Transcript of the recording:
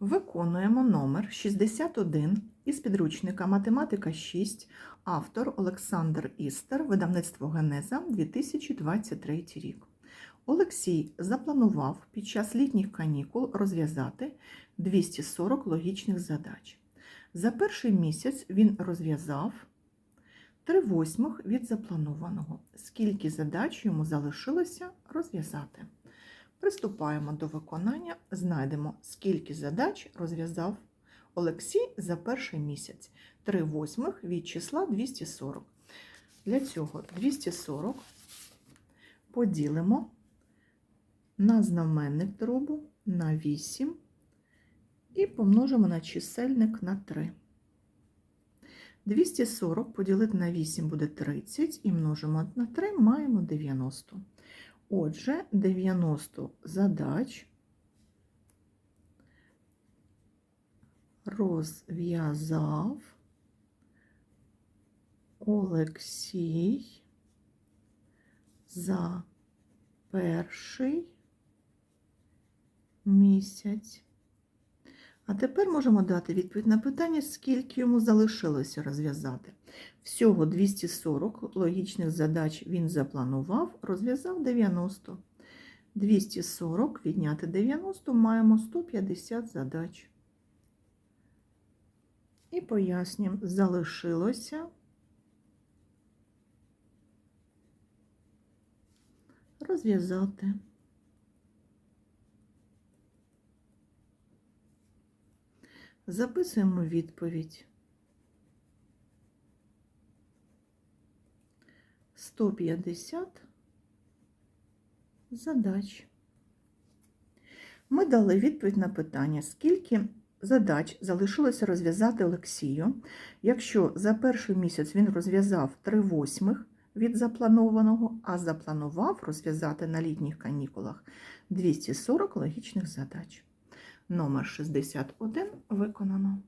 Виконуємо номер 61 із підручника Математика 6, автор Олександр Істер, видавництво Генеза 2023 рік. Олексій запланував під час літніх канікул розв'язати 240 логічних задач. За перший місяць він розв'язав 3 восьмих від запланованого. Скільки задач йому залишилося розв'язати? Приступаємо до виконання, знайдемо, скільки задач розв'язав Олексій за перший місяць. 3 восьмих від числа 240. Для цього 240 поділимо на знаменник дробу на 8 і помножимо на чисельник на 3. 240 поділити на 8 буде 30 і множимо на 3, маємо 90. Отже, 90 задач розв'язав Олексій за перший місяць. А тепер можемо дати відповідь на питання, скільки йому залишилося розв'язати. Всього 240 логічних задач він запланував, розв'язав 90. 240 відняти 90 маємо 150 задач. І пояснюємо, залишилося розв'язати. Записуємо відповідь. 150 задач. Ми дали відповідь на питання, скільки задач залишилося розв'язати Олексію, якщо за перший місяць він розв'язав 3 восьмих від запланованого, а запланував розв'язати на літніх канікулах 240 логічних задач. Номер 61 виконано.